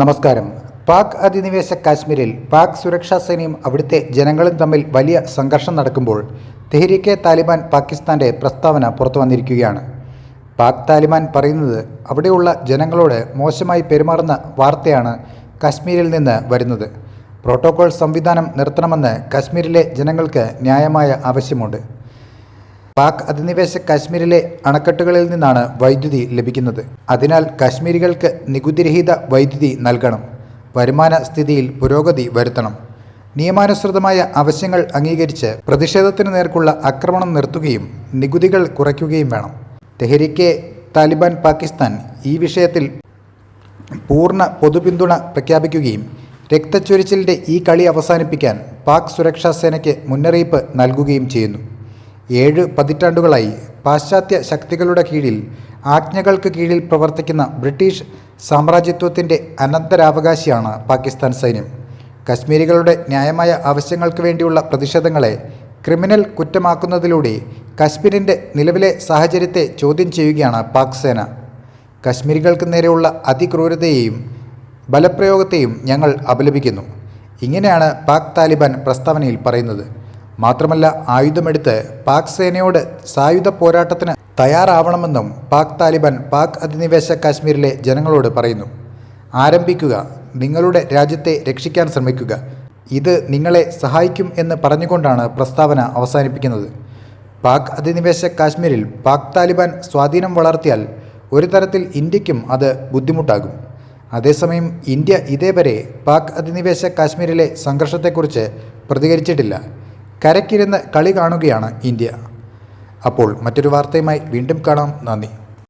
നമസ്കാരം. പാക് അധിനിവേശ കാശ്മീരിൽ പാക് സുരക്ഷാ സേനയും അവിടുത്തെ ജനങ്ങളും തമ്മിൽ വലിയ സംഘർഷം നടക്കുമ്പോൾ തെഹ്രീക്കെ താലിബാൻ പാകിസ്ഥാന്റെ പ്രസ്താവന പുറത്തു വന്നിരിക്കുകയാണ്. പാക് താലിബാൻ പറയുന്നത് അവിടെയുള്ള ജനങ്ങളോട് മോശമായി പെരുമാറുന്ന വാർത്തയാണ് കാശ്മീരിൽ നിന്ന് വരുന്നത്. പ്രോട്ടോകോൾ സംവിധാനം നിർത്തണമെന്ന് കാശ്മീരിലെ ജനങ്ങൾക്ക് ന്യായമായ ആവശ്യമുണ്ട്. പാക് അധിനിവേശ കാശ്മീരിലെ അണക്കെട്ടുകളിൽ നിന്നാണ് വൈദ്യുതി ലഭിക്കുന്നത്. അതിനാൽ കാശ്മീരികൾക്ക് നികുതിരഹിത വൈദ്യുതി നൽകണം. വരുമാന സ്ഥിതിയിൽ പുരോഗതി വരുത്തണം. നിയമാനുസൃതമായ ആവശ്യങ്ങൾ അംഗീകരിച്ച് പ്രതിഷേധത്തിന് നേർക്കുള്ള ആക്രമണം നിർത്തുകയും നികുതികൾ കുറയ്ക്കുകയും വേണം. തെഹരിക്കെ താലിബാൻ പാകിസ്ഥാൻ ഈ വിഷയത്തിൽ പൂർണ പൊതുപിന്തുണ പ്രഖ്യാപിക്കുകയും രക്തച്ചൊരിച്ചിലിന്റെ ഈ കളി അവസാനിപ്പിക്കാൻ പാക് സുരക്ഷാ സേനയ്ക്ക് മുന്നറിയിപ്പ് നൽകുകയും ചെയ്യുന്നു. ഏഴ് പതിറ്റാണ്ടുകളായി പാശ്ചാത്യ ശക്തികളുടെ കീഴിൽ ആജ്ഞകൾക്ക് കീഴിൽ പ്രവർത്തിക്കുന്ന ബ്രിട്ടീഷ് സാമ്രാജ്യത്വത്തിന്റെ അനന്തരാവകാശിയാണ് പാകിസ്ഥാൻ സൈന്യം. കശ്മീരികളുടെ ന്യായമായ ആവശ്യങ്ങൾക്ക് വേണ്ടിയുള്ള പ്രതിഷേധങ്ങളെ ക്രിമിനൽ കുറ്റമാക്കുന്നതിലൂടെ കശ്മീരിന്റെ നിലവിലെ സാഹചര്യത്തെ ചോദ്യം ചെയ്യുകയാണ് പാക് സേന. കശ്മീരികൾക്ക് നേരെയുള്ള അതിക്രൂരതയെയും ബലപ്രയോഗത്തെയും ഞങ്ങൾ അപലപിക്കുന്നു. ഇങ്ങനെയാണ് പാക് താലിബാൻ പ്രസ്താവനയിൽ പറയുന്നത്. മാത്രമല്ല ആയുധമെടുത്ത് പാക് സേനയോട് സായുധ പോരാട്ടത്തിന് തയ്യാറാവണമെന്നും പാക് താലിബാൻ പാക് അധിനിവേശ കാശ്മീരിലെ ജനങ്ങളോട് പറയുന്നു. ആരംഭിക്കുക. നിങ്ങളുടെ രാജ്യത്തെ രക്ഷിക്കാൻ ശ്രമിക്കുക. ഇത് നിങ്ങളെ സഹായിക്കും എന്ന് പറഞ്ഞുകൊണ്ടാണ് പ്രസ്താവന അവസാനിപ്പിക്കുന്നത്. പാക് അധിനിവേശ കാശ്മീരിൽ പാക് താലിബാൻ സ്വാധീനം വളർത്തിയാൽ ഒരു തരത്തിൽ ഇന്ത്യക്കും അത് ബുദ്ധിമുട്ടാകും. അതേസമയം ഇന്ത്യ ഇതേവരെ പാക് അധിനിവേശ കാശ്മീരിലെ സംഘർഷത്തെക്കുറിച്ച് പ്രതികരിച്ചിട്ടില്ല. കരക്കിരുന്ന് കളി കാണുകയാണ് ഇന്ത്യ. അപ്പോൾ മറ്റൊരു വാർത്തയുമായി വീണ്ടും കാണാം. നന്ദി.